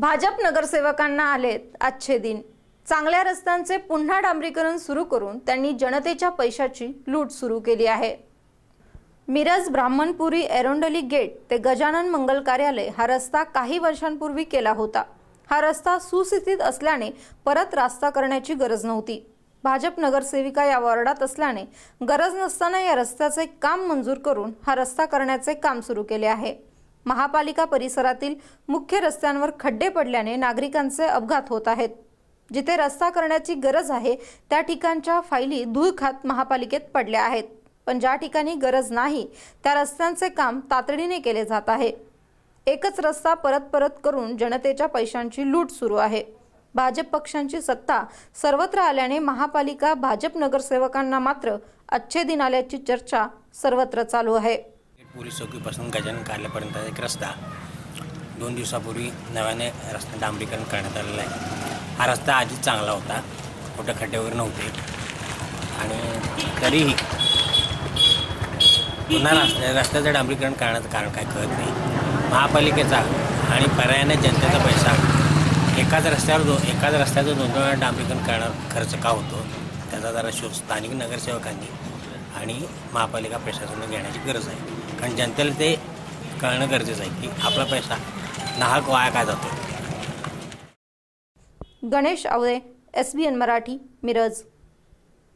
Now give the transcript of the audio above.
भाजप नगरसेवकांना आलेत आजचे दिन. चांगल्या रस्त्यांचे पुन्हा डांबरीकरण सुरू करून त्यांनी जनतेच्या पैशाची लूट सुरू केली आहे. मिरज ब्राह्मणपुरी एरोंडली गेट ते गजानन मंगल कार्यालय हा रस्ता काही वर्षांपूर्वी केला होता. हा रस्ता सुस्थितीत असल्याने परत रास्ता करण्याची गरज नव्हती. भाजप नगरसेविका या वॉर्डात असल्याने गरज नसताना या रस्त्याचे काम मंजूर करून हा रस्ता करण्याचे काम सुरू केले आहे. महापालिका परिसरातील मुख्य रस्त्यांवर खड्डे पडल्याने नागरिकांचे अपघात होत आहेत. जिथे रस्ता करण्याची गरज आहे त्या ठिकाणच्या फायली धूळ खात महापालिकेत पडल्या आहेत. पण ज्या ठिकाणी गरज नाही त्या रस्त्यांचे काम तातडीने केले जात आहे. एकच रस्ता परत परत करून जनतेच्या पैशांची लूट सुरू आहे. भाजप पक्षांची सत्ता सर्वत्र आल्याने महापालिका भाजप नगरसेवकांना मात्र अच्छे दिन आल्याची चर्चा सर्वत्र चालू आहे. पोलीस चौकीपासून गजानन कार्यालयापर्यंत एक रस्ता. दोन दिवसापूर्वी नव्याने रस्ता डांबरीकरण करण्यात आलेला आहे. हा रस्ता आधीच चांगला होता. कुठं खड्डे वगैरे नव्हते. आणि तरीही पुन्हा रस्त्या रस्त्याचं डांबरीकरण करण्याचं कारण काय कळत नाही. महापालिकेचा आणि पर्यायाने जनतेचा पैसा एकाच रस्त्यावर दो एकाच रस्त्याचं दोन दोन वेळा डांबरीकरण करणार खर्च का होतो? त्याचा जरा शोध स्थानिक नगरसेवकांनी आणि महापालिका प्रशासनाने घेण्याची गरज आहे. कारण जनतेला ते कळणं गरजेचं आहे की आपला पैसा नाहक वाया काय जातो? Ganesh Awale S B N Marathi Miraj.